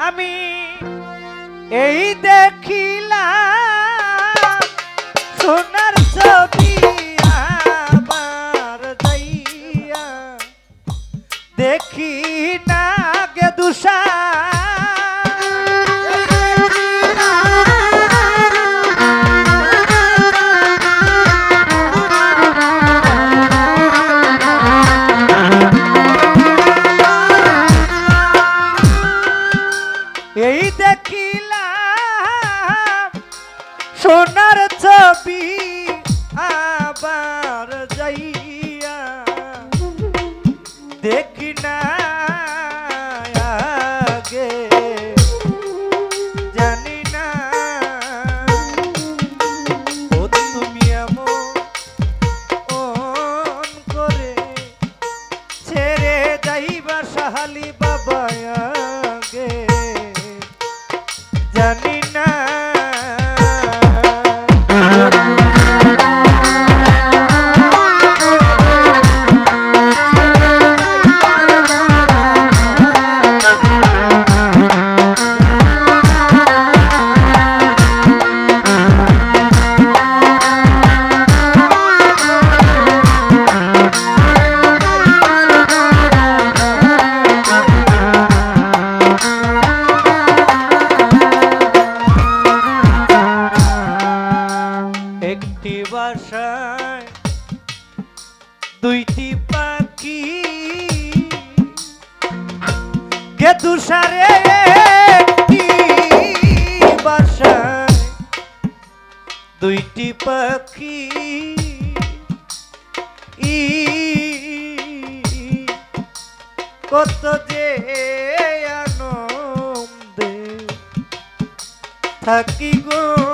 আমি এই দেখিলাম সোনার ছবি আমার দেখি না গে দুষা দুইটি পাখি ই কত যে আনন্দে থাকি গো।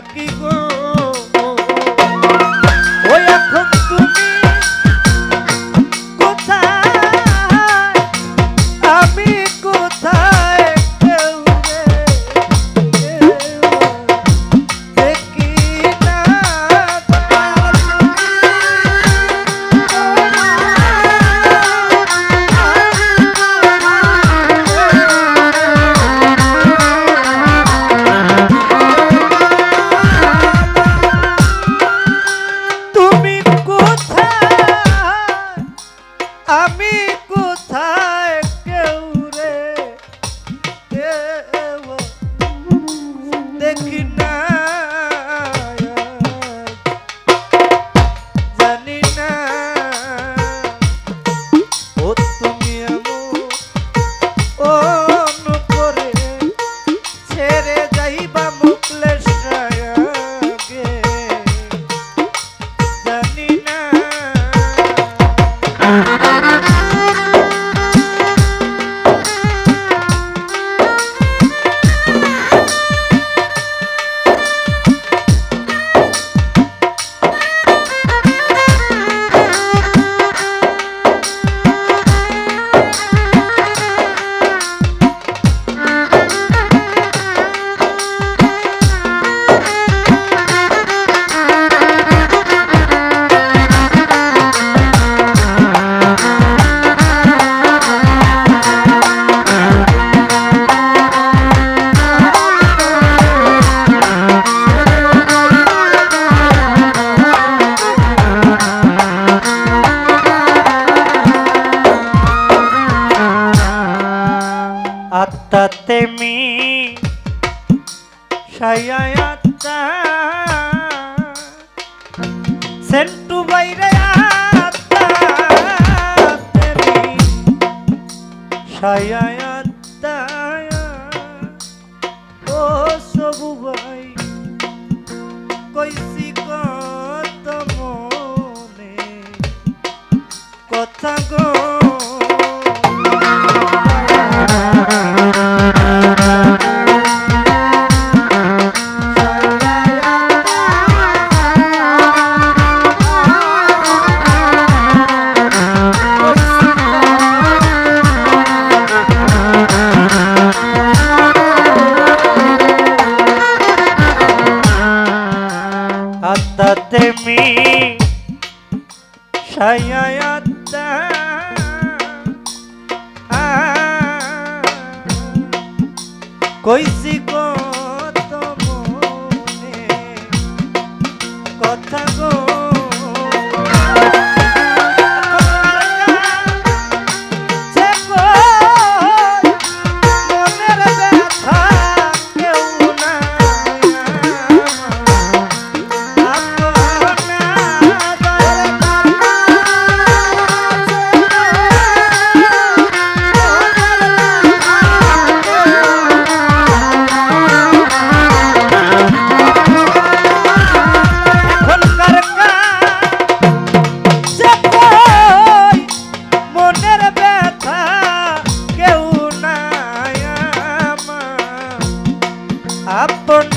lucky girl. now. me coisa. আপন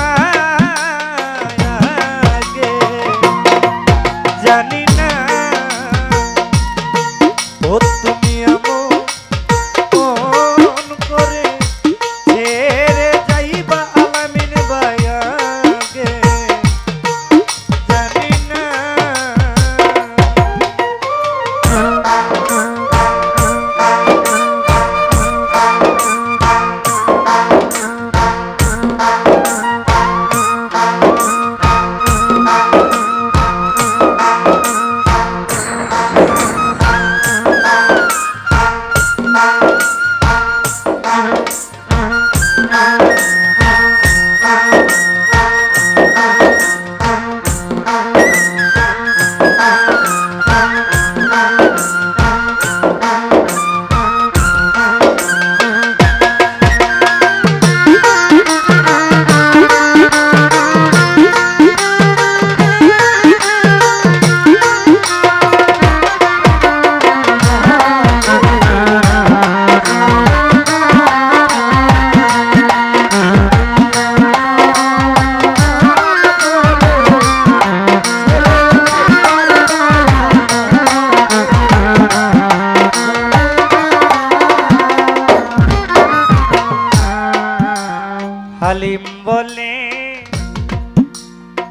আলিম বলে,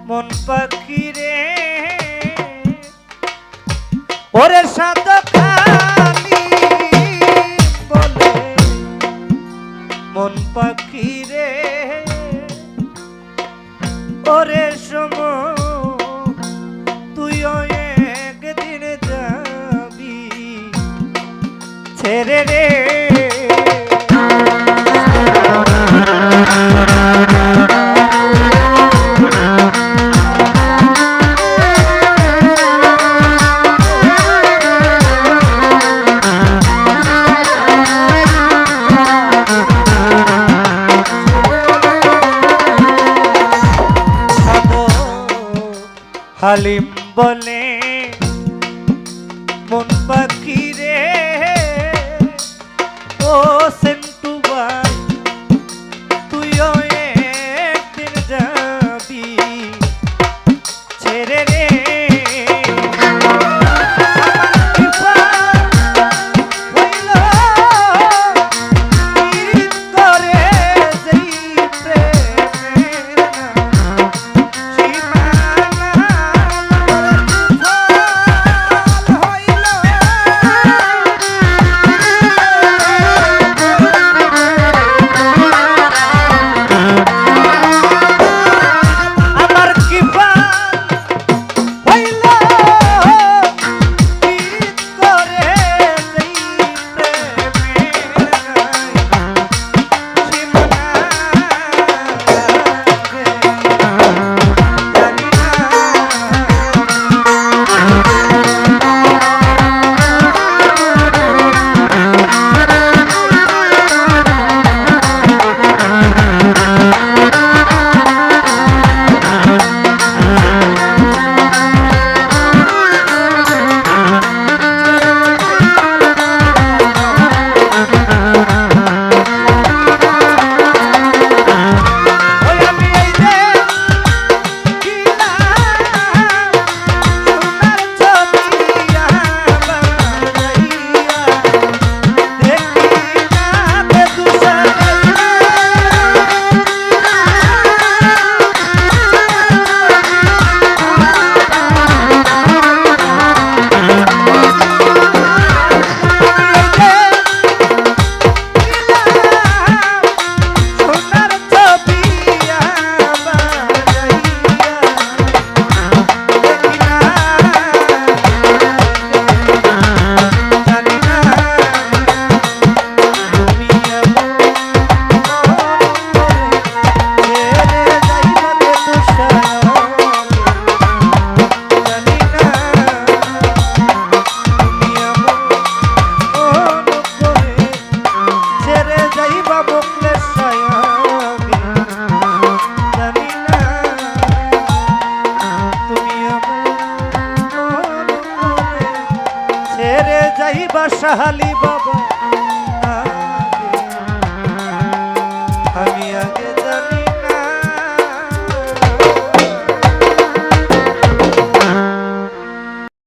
মন পাখি রে ওরে সাত বলে, মন পাখি রে ওরে সম তুই একদিন যাবি। ছেড়ে রে bolle. ali